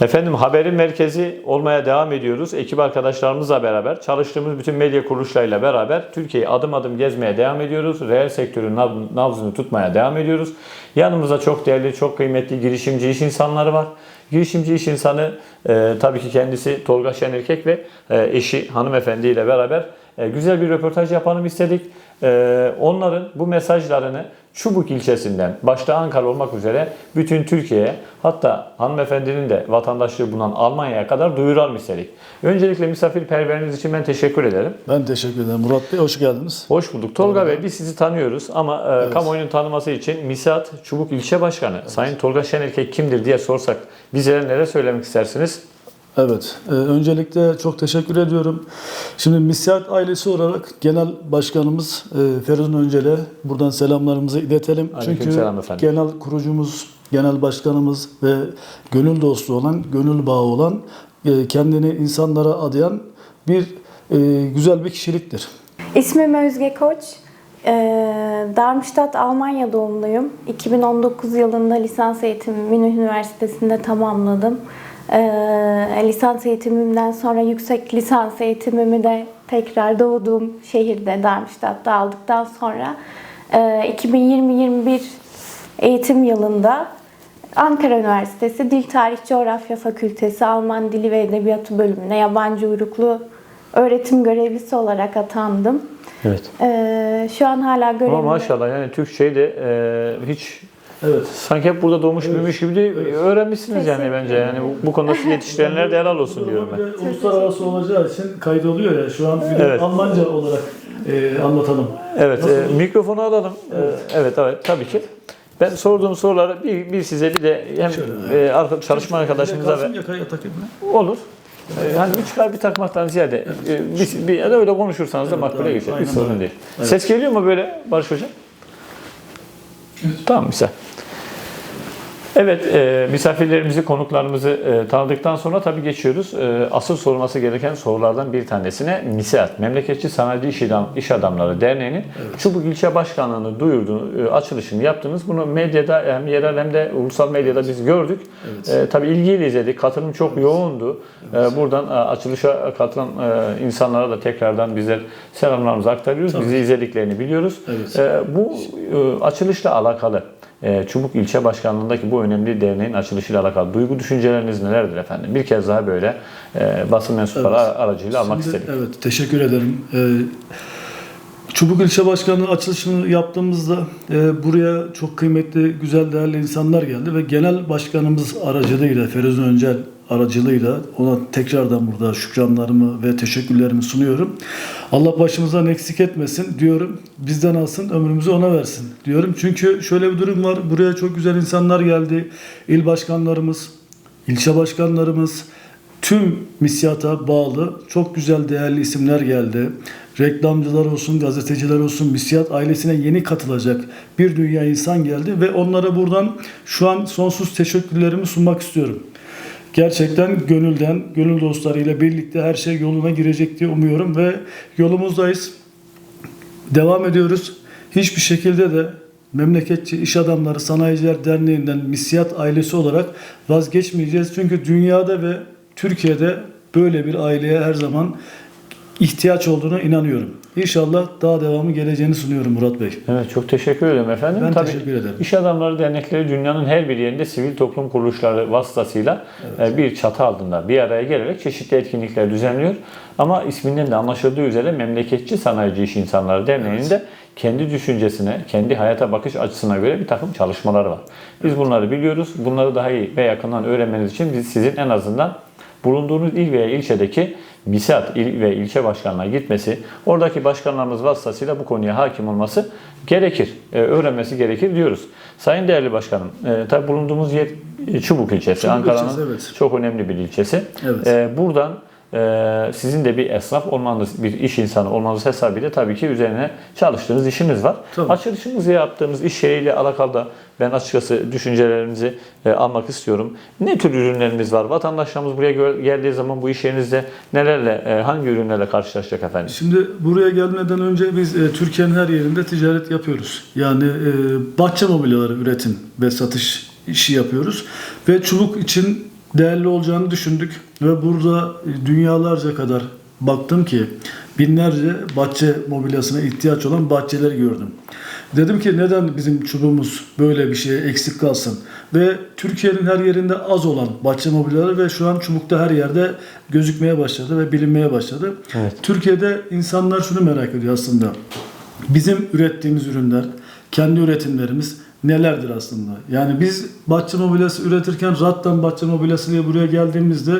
Efendim haberin merkezi olmaya devam ediyoruz. Ekip arkadaşlarımızla beraber çalıştığımız bütün medya kuruluşlarıyla beraber Türkiye'yi adım adım gezmeye devam ediyoruz. Reel sektörün nab- nabzını tutmaya devam ediyoruz. Yanımızda çok değerli, çok kıymetli girişimci iş insanları var. Girişimci iş insanı e, tabii ki kendisi Tolga Şenerkek ve e, eşi hanımefendi ile beraber e, güzel bir röportaj yapalım istedik. E, onların bu mesajlarını Çubuk ilçesinden başta Ankara olmak üzere bütün Türkiye'ye hatta hanımefendinin de vatandaşlığı bulunan Almanya'ya kadar duyuralım istedik. Öncelikle misafirperverliğiniz için ben teşekkür ederim. Ben teşekkür ederim. Murat Bey hoş geldiniz. Hoş bulduk. Tolga Bey biz sizi tanıyoruz ama e, kamuoyunun tanıması için Misat Çubuk İlçe Başkanı Sayın Tolga Şenerkek kimdir diye sorsak bizlere neler söylemek istersiniz? Evet. e, öncelikle çok teşekkür ediyorum. Şimdi Misyat ailesi olarak genel başkanımız e, Feridun Öncel'e buradan selamlarımızı iletelim. Aleyküm Çünkü selam efendim. genel kurucumuz, genel başkanımız ve gönül dostu olan, gönül bağı olan, e, kendini insanlara adayan bir e, güzel bir kişiliktir. İsmim Özge Koç. Ee, Darmstadt, Almanya doğumluyum. 2019 yılında lisans eğitimimi Münih Üniversitesi'nde tamamladım. Ee, lisans eğitimimden sonra yüksek lisans eğitimimi de tekrar doğduğum şehirde Darmstadt'ta aldıktan sonra e, 2020-21 eğitim yılında Ankara Üniversitesi Dil Tarih Coğrafya Fakültesi Alman Dili ve Edebiyatı bölümüne yabancı uyruklu öğretim görevlisi olarak atandım. Evet. Ee, şu an hala görevim. Ama maşallah yani Türkçeyi de e, hiç Evet. sanki hep burada doğmuş büyümüş gibi de öğrenmişsiniz yani bence. Yani bu, bu konuda yetiştirenler de helal olsun diyorum ben. Uluslararası olacağı için kaydoluyor ya şu an bir Evet. Almanca olarak e, anlatalım. Evet, Nasıl? e, mikrofonu alalım. Evet. evet, evet, tabii ki. Ben sorduğum soruları bir, bir size bir de hem e, arka- çalışma arkadaşımıza ve olur. E, hani bir çıkar bir takmaktan ziyade e, bir, bir ya da öyle konuşursanız da makbule geçer. Bir sorun değil. Ses geliyor mu böyle Barış Hocam? Tamam güzel. Evet, e, misafirlerimizi, konuklarımızı e, tanıdıktan sonra tabii geçiyoruz. E, asıl sorulması gereken sorulardan bir tanesine MİSEAD, Memleketçi Sanayici İş, Adam, İş Adamları Derneği'nin Çubuk İlçe Başkanlığı'nı duyurduğunu, e, açılışını yaptınız. Bunu medyada hem yerel hem de ulusal medyada biz gördük. E, tabii ilgiyle izledik. Katılım çok yoğundu. E, buradan e, açılışa katılan e, insanlara da tekrardan bizler selamlarımızı aktarıyoruz. Bizi izlediklerini biliyoruz. Evet. E, bu e, açılışla alakalı e, Çubuk İlçe Başkanlığı'ndaki bu önemli derneğin açılışıyla alakalı duygu düşünceleriniz nelerdir efendim? Bir kez daha böyle e, basın mensupları Evet. aracıyla almak Şimdi, istedik. Evet, teşekkür ederim. Ee, Çubuk İlçe Başkanlığı açılışını yaptığımızda e, buraya çok kıymetli, güzel, değerli insanlar geldi ve genel başkanımız aracılığıyla, Feridun Öncel aracılığıyla ona tekrardan burada şükranlarımı ve teşekkürlerimi sunuyorum. Allah başımızdan eksik etmesin diyorum. Bizden alsın, ömrümüzü ona versin diyorum. Çünkü şöyle bir durum var. Buraya çok güzel insanlar geldi. İl başkanlarımız, ilçe başkanlarımız, tüm misyata bağlı çok güzel değerli isimler geldi. Reklamcılar olsun, gazeteciler olsun, misyat ailesine yeni katılacak bir dünya insan geldi ve onlara buradan şu an sonsuz teşekkürlerimi sunmak istiyorum. Gerçekten gönülden, gönül dostlarıyla birlikte her şey yoluna girecek diye umuyorum ve yolumuzdayız. Devam ediyoruz. Hiçbir şekilde de Memleketçi İş Adamları Sanayiciler Derneği'nden misyat ailesi olarak vazgeçmeyeceğiz. Çünkü dünyada ve Türkiye'de böyle bir aileye her zaman ihtiyaç olduğuna inanıyorum. İnşallah daha devamı geleceğini sunuyorum Murat Bey. Evet çok teşekkür ederim efendim. Ben Tabii, teşekkür ederim. İş Adamları Dernekleri dünyanın her bir yerinde sivil toplum kuruluşları vasıtasıyla e, bir çatı altında bir araya gelerek çeşitli etkinlikler düzenliyor. Ama isminden de anlaşıldığı üzere Memleketçi Sanayici İş İnsanları Derneği'nin de kendi düşüncesine, kendi hayata bakış açısına göre bir takım çalışmaları var. Biz bunları biliyoruz. Bunları daha iyi ve yakından öğrenmeniz için biz sizin en azından bulunduğunuz il veya ilçedeki MİSAT il ve ilçe başkanına gitmesi, oradaki başkanlarımız vasıtasıyla bu konuya hakim olması gerekir, e, öğrenmesi gerekir diyoruz. Sayın değerli başkanım, e, tabi bulunduğumuz yer Çubuk ilçesi, Ankara'nın evet. çok önemli bir ilçesi. Evet. E, buradan sizin de bir esnaf olmanız, bir iş insanı olmanız hesabıyla tabii ki üzerine çalıştığınız işiniz var. Tabii. Açılışımızı yaptığımız iş yeriyle alakalı da ben açıkçası düşüncelerinizi e, almak istiyorum. Ne tür ürünlerimiz var? Vatandaşlarımız buraya geldiği zaman bu iş yerinizde nelerle, e, hangi ürünlerle karşılaşacak efendim? Şimdi buraya gelmeden önce biz e, Türkiye'nin her yerinde ticaret yapıyoruz. Yani bahçe mobilyaları üretim ve satış işi yapıyoruz. Ve çubuk için değerli olacağını düşündük ve burada dünyalarca kadar baktım ki binlerce bahçe mobilyasına ihtiyaç olan bahçeleri gördüm. Dedim ki neden bizim çubuğumuz böyle bir şeye eksik kalsın? Ve Türkiye'nin her yerinde az olan bahçe mobilyaları ve şu an çubukta her yerde gözükmeye başladı ve bilinmeye başladı. Evet. Türkiye'de insanlar şunu merak ediyor aslında. Bizim ürettiğimiz ürünler, kendi üretimlerimiz nelerdir aslında? Yani biz bahçe mobilyası üretirken Rattan bahçe mobilyası buraya geldiğimizde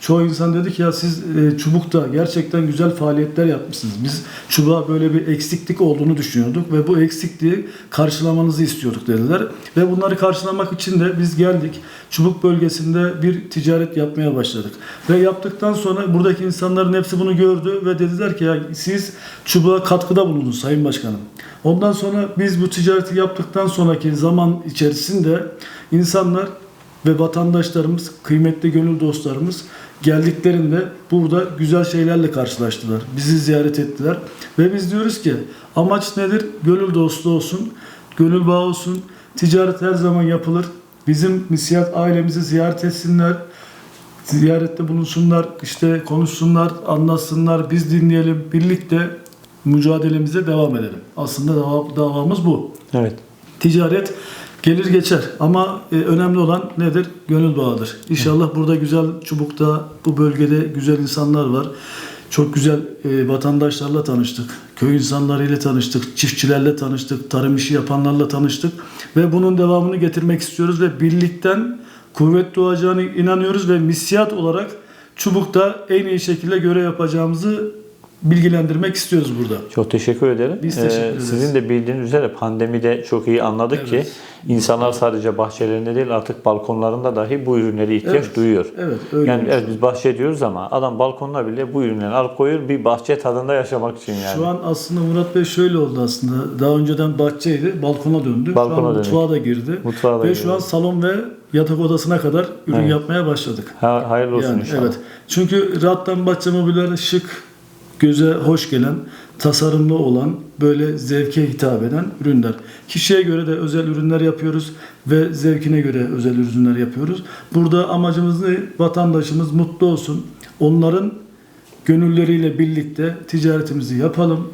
çoğu insan dedi ki ya siz e, çubukta gerçekten güzel faaliyetler yapmışsınız. Biz çubuğa böyle bir eksiklik olduğunu düşünüyorduk ve bu eksikliği karşılamanızı istiyorduk dediler. Ve bunları karşılamak için de biz geldik. Çubuk bölgesinde bir ticaret yapmaya başladık. Ve yaptıktan sonra buradaki insanların hepsi bunu gördü ve dediler ki ya siz çubuğa katkıda bulundunuz Sayın Başkanım. Ondan sonra biz bu ticareti yaptıktan sonraki zaman içerisinde insanlar ve vatandaşlarımız, kıymetli gönül dostlarımız geldiklerinde burada güzel şeylerle karşılaştılar. Bizi ziyaret ettiler ve biz diyoruz ki amaç nedir? Gönül dostu olsun, gönül bağı olsun. Ticaret her zaman yapılır. Bizim misiyat ailemizi ziyaret etsinler. Ziyarette bulunsunlar, işte konuşsunlar, anlatsınlar, biz dinleyelim, birlikte mücadelemize devam edelim. Aslında dava- davamız bu. Evet. Ticaret gelir geçer ama e, önemli olan nedir? Gönül bağıdır. İnşallah burada güzel çubukta bu bölgede güzel insanlar var. Çok güzel e, vatandaşlarla tanıştık. Köy insanlarıyla tanıştık. Çiftçilerle tanıştık. Tarım işi yapanlarla tanıştık. Ve bunun devamını getirmek istiyoruz ve birlikten kuvvet doğacağına inanıyoruz ve misiyat olarak çubukta en iyi şekilde görev yapacağımızı bilgilendirmek istiyoruz burada. Çok teşekkür ederim. Biz teşekkür Ee, ederiz. Sizin de bildiğiniz üzere pandemide çok iyi anladık Evet. ki insanlar sadece bahçelerinde değil artık balkonlarında dahi bu ürünlere ihtiyaç Evet. duyuyor. Evet, öyle yani evet biz bahçe diyoruz ama adam balkonuna bile bu ürünleri alıp koyuyor bir bahçe tadında yaşamak için yani. Şu an aslında Murat Bey şöyle oldu aslında. Daha önceden bahçeydi, balkona döndü. Balkona şu an mutfağa da girdi. Mutfağa da ve girdi. şu an salon ve yatak odasına kadar ürün Evet. yapmaya başladık. Ha, hayırlı olsun Yani inşallah. evet. Çünkü Rattan Bahçe Mobilyaları şık, göze hoş gelen, tasarımlı olan, böyle zevke hitap eden ürünler. Kişiye göre de özel ürünler yapıyoruz ve zevkine göre özel ürünler yapıyoruz. Burada amacımız ne? Vatandaşımız mutlu olsun. Onların gönülleriyle birlikte ticaretimizi yapalım,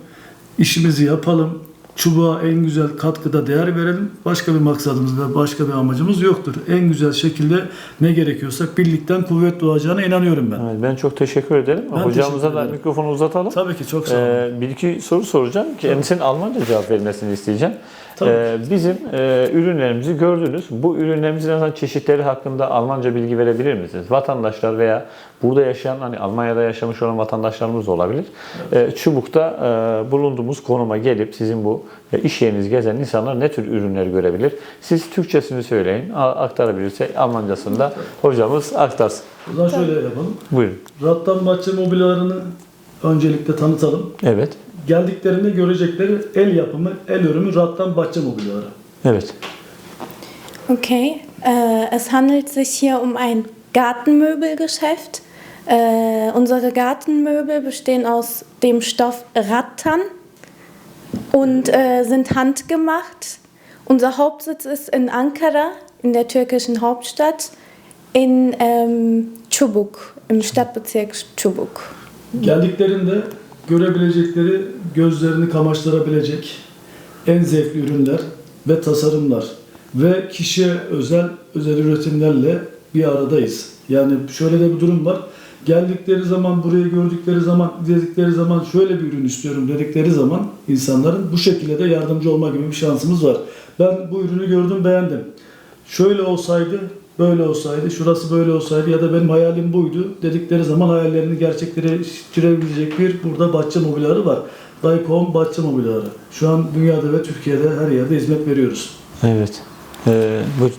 işimizi yapalım. Çubuğa en güzel katkıda değer verelim. Başka bir maksadımız ve başka bir amacımız yoktur. En güzel şekilde ne gerekiyorsa birlikten kuvvet doğacağına inanıyorum ben. Evet, ben çok teşekkür ederim. Ben Hocamıza teşekkür da ederim. mikrofonu uzatalım. Tabii ki çok sağ olun. Ee, bir iki soru soracağım. Kendisinin Almanca cevap vermesini isteyeceğim. Tabii. Ee, bizim e, ürünlerimizi gördünüz. Bu ürünlerimizin aslında çeşitleri hakkında Almanca bilgi verebilir misiniz? Vatandaşlar veya burada yaşayan hani Almanya'da yaşamış olan vatandaşlarımız da olabilir. Ee, Çubuk'ta e, bulunduğumuz konuma gelip sizin bu e, iş yeriniz gezen insanlar ne tür ürünler görebilir? Siz Türkçesini söyleyin. Aktarabilirse Almancasında hocamız aktarsın. O zaman şöyle yapalım. Buyurun. Rattan Bahçe Mobilyalarını öncelikle tanıtalım. Evet. Geldiklerinde görecekleri el yapımı, el örümü Rattan Bahçe Mobilyaları. Evet. Okay, äh, es handelt sich hier um ein Gartenmöbelgeschäft. Äh, unsere Gartenmöbel bestehen aus dem Stoff Rattan und äh, sind handgemacht. Unser Hauptsitz ist in Ankara, in der türkischen Hauptstadt, in ähm, Çubuk, im Stadtbezirk Çubuk. Geldiklerinde görebilecekleri, gözlerini kamaştırabilecek en zevkli ürünler ve tasarımlar ve kişiye özel özel üretimlerle bir aradayız. Yani şöyle de bir durum var. Geldikleri zaman, burayı gördükleri zaman, dedikleri zaman şöyle bir ürün istiyorum dedikleri zaman insanların bu şekilde de yardımcı olma gibi bir şansımız var. Ben bu ürünü gördüm, beğendim. Şöyle olsaydı, böyle olsaydı, şurası böyle olsaydı ya da benim hayalim buydu dedikleri zaman hayallerini gerçekleştirebilecek bir burada bahçe mobilyaları var. Daycom bahçe mobilyaları. Şu an dünyada ve Türkiye'de her yerde hizmet veriyoruz. Evet. Ee, bu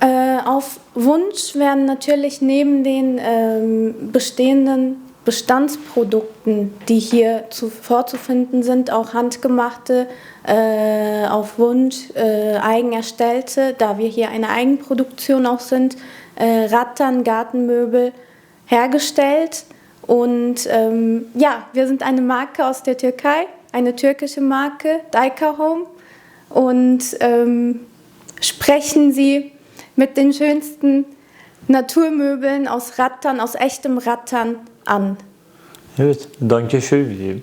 Äh, auf Wunsch werden natürlich neben den ähm, bestehenden Bestandsprodukten, die hier zu, vorzufinden sind, auch handgemachte, äh, auf Wunsch äh, eigen da wir hier eine Eigenproduktion auch sind, äh, Rattan, Gartenmöbel hergestellt. Und ähm, ja, wir sind eine Marke aus der Türkei, eine türkische Marke, Daika Home. Und ähm, sprechen sie mit den schönsten Naturmöbeln aus Rattan, aus echtem Rattan an. Evet. Danke schön diyelim.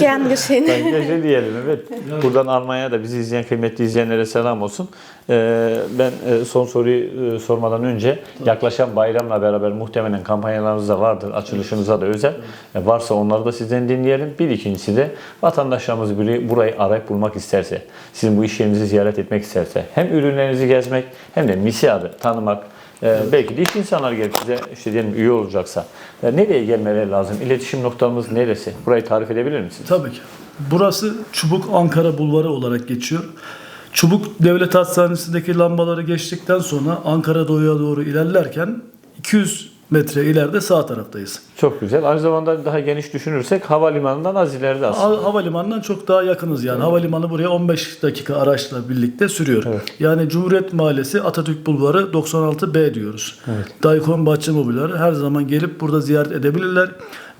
Gern geschehen. Danke schön diyelim. Evet. Buradan Almanya'ya da bizi izleyen kıymetli izleyenlere selam olsun. Ee, ben e, son soruyu e, sormadan önce yaklaşan bayramla beraber muhtemelen kampanyalarınız da vardır. Açılışınıza da özel. E, varsa onları da sizden dinleyelim. Bir ikincisi de vatandaşlarımız biri burayı arayıp bulmak isterse, sizin bu iş yerinizi ziyaret etmek isterse, hem ürünlerinizi gezmek hem de Misiad'ı tanımak, e, belki de iş insanlar gelip size işte diyelim üye olacaksa e, nereye gelmeleri lazım? İletişim noktamız neresi? Burayı tarif edebilir misiniz? Tabii ki. Burası Çubuk Ankara Bulvarı olarak geçiyor. Çubuk Devlet Hastanesi'ndeki lambaları geçtikten sonra Ankara Doğu'ya doğru ilerlerken 200 metre ileride sağ taraftayız. Çok güzel. Aynı zamanda daha geniş düşünürsek havalimanından az ileride aslında. Ha- Havalimanından çok daha yakınız yani. Havalimanı buraya 15 dakika araçla birlikte sürüyor. Yani Cumhuriyet Mahallesi Atatürk Bulvarı 96B diyoruz. Daikon Bahçe Mobilyaları her zaman gelip burada ziyaret edebilirler.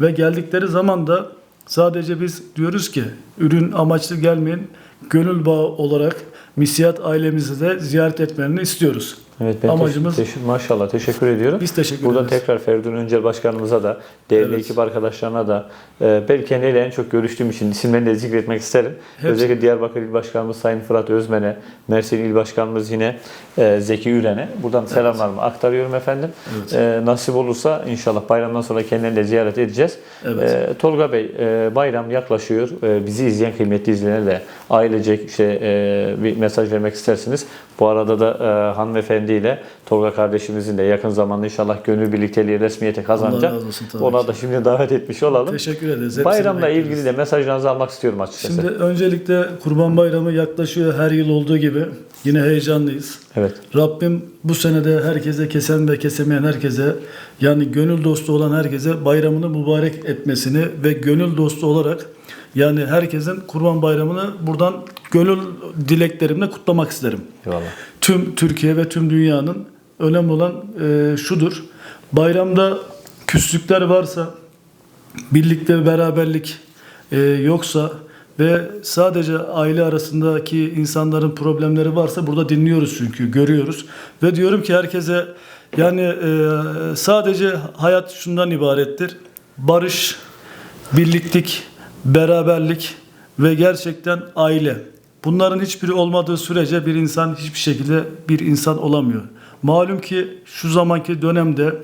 Ve geldikleri zaman da sadece biz diyoruz ki ürün amaçlı gelmeyin. Gönül bağı olarak Misiyat ailemizi de ziyaret etmelerini istiyoruz. Evet, ben Amacımız- teş- teş- maşallah teşekkür ediyorum. Biz teşekkür Buradan ederiz. tekrar Feridun Öncel Başkanımıza da, değerli Evet. ekip arkadaşlarına da, e, belki kendiyle en çok görüştüğüm için isimlerini de zikretmek isterim. Hepsi. Özellikle Diyarbakır İl Başkanımız Sayın Fırat Özmen'e, Mersin İl Başkanımız yine e, Zeki Üren'e. Buradan selamlarımı aktarıyorum efendim. E, nasip olursa inşallah bayramdan sonra kendilerini de ziyaret edeceğiz. Evet. E, Tolga Bey, e, bayram yaklaşıyor. E, bizi izleyen kıymetli izleyenlere de ailecek işte e, bir mesaj vermek istersiniz. Bu arada da e, hanımefendiyle Tolga kardeşimizin de yakın zamanda inşallah gönül birlikteliği resmiyete kazanacak. Allah razı olsun tabii Ona ki. da şimdi davet etmiş olalım. Teşekkür ederiz. Hepsini Bayramla bekleriz. ilgili de mesajlarınızı almak istiyorum açıkçası. Şimdi öncelikle Kurban Bayramı yaklaşıyor her yıl olduğu gibi. Yine heyecanlıyız. Evet. Rabbim bu senede herkese kesen ve kesemeyen herkese yani gönül dostu olan herkese bayramını mübarek etmesini ve gönül dostu olarak yani herkesin Kurban Bayramını buradan gönül dileklerimle kutlamak isterim. Eyvallah. Tüm Türkiye ve tüm dünyanın önemli olan e, şudur. Bayramda küslükler varsa, birlikte ve beraberlik e, yoksa ve sadece aile arasındaki insanların problemleri varsa burada dinliyoruz çünkü görüyoruz ve diyorum ki herkese yani e, sadece hayat şundan ibarettir. Barış, birliklik, beraberlik ve gerçekten aile. Bunların hiçbiri olmadığı sürece bir insan hiçbir şekilde bir insan olamıyor. Malum ki şu zamanki dönemde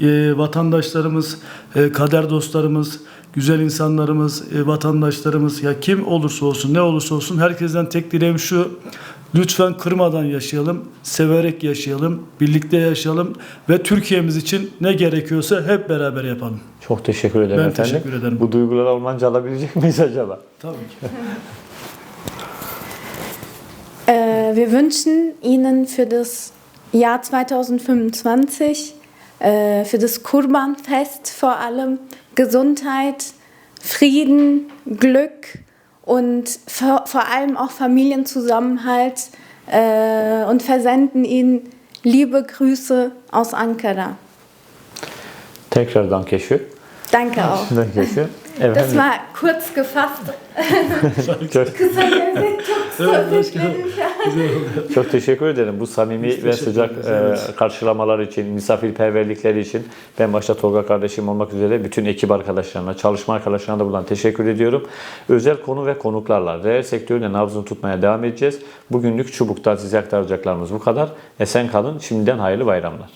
e, vatandaşlarımız, e, kader dostlarımız, güzel insanlarımız, e, vatandaşlarımız ya kim olursa olsun, ne olursa olsun herkesten tek dileğim şu. Lütfen kırmadan yaşayalım, severek yaşayalım, birlikte yaşayalım ve Türkiye'miz için ne gerekiyorsa hep beraber yapalım. Çok teşekkür ederim Ben efendim. teşekkür ederim. Bu duyguları Almanca alabilecek miyiz acaba? Tabii ki. Äh, wir wünschen Ihnen für das Jahr 2025, äh, für das Kurbanfest vor allem Gesundheit, Frieden, Glück und vor, vor allem auch Familienzusammenhalt äh, und versenden Ihnen liebe Grüße aus Ankara. Tekrar danke schön. Danke auch. Danke schön. Das Efendim, war kurz gefasst. çok, Evet, başkanım. Güzel oldu. çok teşekkür ederim bu samimi ve sıcak e, evet. karşılamalar için, misafirperverlikleri için ben başta Tolga kardeşim olmak üzere bütün ekip arkadaşlarına, çalışma arkadaşlarına da buradan teşekkür ediyorum. Özel konu ve konuklarla reel sektöründe nabzını tutmaya devam edeceğiz. Bugünlük Çubuk'tan size aktaracaklarımız bu kadar. Esen kalın. Şimdiden hayırlı bayramlar.